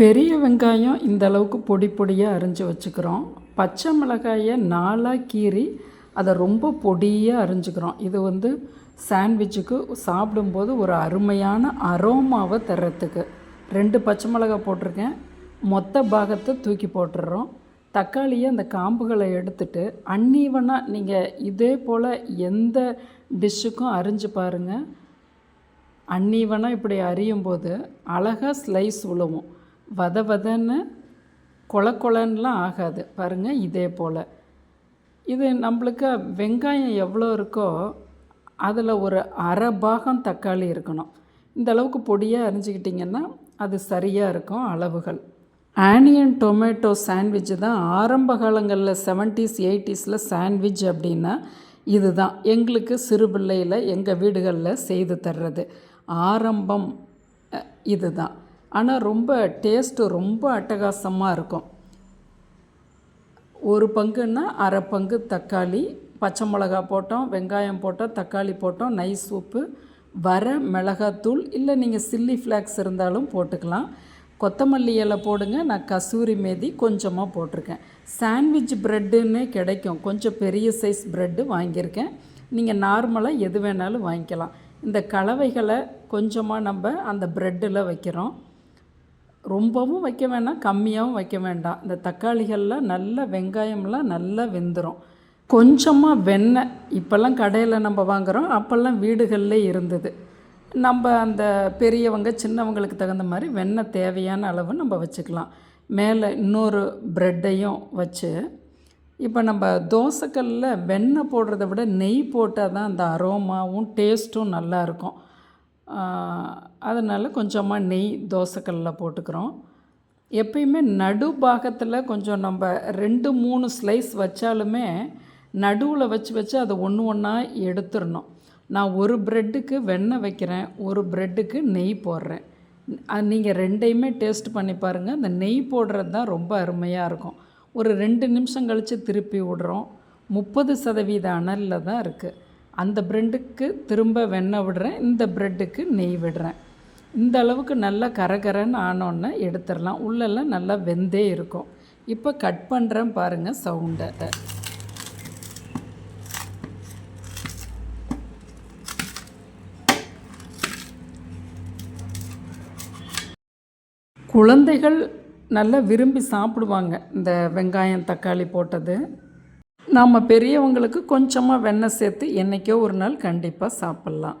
பெரிய வெங்காயம் இந்த அளவுக்கு பொடி பொடியாக அரிஞ்சு வச்சுக்கிறோம். பச்சை மிளகாயை நாலாக கீறி அதை ரொம்ப பொடியாக அரிஞ்சுக்கிறோம். இது வந்து சாண்ட்விட்சுக்கு சாப்பிடும்போது ஒரு அருமையான அரோமாவை தர்றதுக்கு. ரெண்டு பச்சை மிளகாய் போட்டிருக்கேன். மொத்த பாகத்தை தூக்கி போட்டுடுறோம் தக்காளியை அந்த காம்புகளை எடுத்துட்டு அன்னீவனாக நீங்கள் இதே போல் எந்த டிஷ்ஷுக்கும் அரிஞ்சு பாருங்கள் அன்னீவனாக இப்படி அரியும் போது அழகாக ஸ்லைஸ் உழுவும். வத வதன்னு கொல கொலன்லாம் ஆகாது. பாருங்கள் இதே போல். இது நம்மளுக்கு வெங்காயம் எவ்வளோ இருக்கோ அதில் ஒரு அரை பாகம் தக்காளி இருக்கணும். இந்த அளவுக்கு பொடியாக அரிஞ்சிக்கிட்டிங்கன்னா அது சரியாக இருக்கும் அளவுகள். ஆனியன் டொமேட்டோ சாண்ட்விட்ச் தான் ஆரம்ப காலங்களில் செவன்ட்டீஸ் எயிட்டிஸில் சாண்ட்விட்ச் அப்படின்னா இதுதான். எங்களுக்கு சிறு பிள்ளையில் எங்கள் வீடுகளில் செய்து தர்றது. ஆரம்பம் இதுதான். ஆனால் ரொம்ப டேஸ்ட்டு ரொம்ப அட்டகாசமாக இருக்கும். ஒரு பங்குன்னா அரை பங்கு தக்காளி பச்சை மிளகா போட்டோம் வெங்காயம் போட்டோம் தக்காளி போட்டோம் நைஸ் சூப்பு வர மிளகாத்தூள் இல்லை நீங்கள் சில்லி ஃப்ளாக்ஸ் இருந்தாலும் போட்டுக்கலாம். கொத்தமல்லி இலை போடுங்க நான் கசூரி மேதி கொஞ்சமாக போட்டிருக்கேன். சாண்ட்விச் ப்ரெட்டுன்னு கிடைக்கும். கொஞ்சம் பெரிய சைஸ் ப்ரெட்டு வாங்கியிருக்கேன். நீங்கள் நார்மலாக எது வேணாலும் வாங்கிக்கலாம். இந்த கலவைகளை கொஞ்சமாக நம்ம அந்த ப்ரெட்டில் வைக்கிறோம். ரொம்பவும் வைக்க வேணாம் கம்மியாகவும் வைக்க வேண்டாம். இந்த தக்காளிகள்லாம் நல்லா வெங்காயம்லாம் நல்லா வெந்துடும் கொஞ்சமாக வெண்ணெய் இப்போல்லாம் கடையில் நம்ம வாங்குகிறோம் அப்போல்லாம் வீடுகளில் இருந்தது. நம்ம அந்த பெரியவங்க சின்னவங்களுக்கு தகுந்த மாதிரி வெண்ணெய் தேவையான அளவு நம்ம வச்சுக்கலாம். மேலே இன்னொரு ப்ரெட்டையும் வச்சு இப்போ நம்ம தோசைக்கல்லில் வெண்ணெய் போடுறத விட நெய் போட்டால் தான் அந்த அரோமாவும் டேஸ்ட்டும் நல்லாயிருக்கும் அதனால் கொஞ்சமாக நெய் தோசைக்கல்லில் போட்டுக்கிறோம். எப்பயுமே நடு பாகத்தில் கொஞ்சம் நம்ம ரெண்டு மூணு ஸ்லைஸ் வச்சாலுமே நடுவில் வச்சு வச்சு அதை ஒன்று ஒன்றா எடுத்துடணும். நான் ஒரு ப்ரெட்டுக்கு வெண்ணெய் வைக்கிறேன் ஒரு ப்ரெட்டுக்கு நெய் போடுறேன். அது நீங்கள் ரெண்டையுமே டேஸ்ட் பண்ணி பாருங்கள் அந்த நெய் போடுறது தான் ரொம்ப அருமையாக இருக்கும். ஒரு ரெண்டு நிமிஷம் கழித்து திருப்பி விடுறோம். முப்பது சதவீத அனலில் தான் இருக்குது அந்த ப்ரெட்டுக்கு திரும்ப வெண்ணெய் விடுறேன் இந்த ப்ரெட்டுக்கு நெய் விடுறேன். இந்த அளவுக்கு நல்லா கரகரன்னு ஆனோன்னே எடுத்துடலாம். உள்ளெல்லாம் நல்லா வெந்தே இருக்கும். இப்போ கட் பண்ணுறேன் பாருங்கள் சவுண்டை. குழந்தைகள் நல்லா விரும்பி சாப்பிடுவாங்க இந்த வெங்காயம் தக்காளி போட்டது. நாம் பெரியவங்களுக்கு கொஞ்சமாக வெண்ணெய் சேர்த்து என்றைக்கோ ஒரு நாள் கண்டிப்பாக சாப்பிட்லாம்.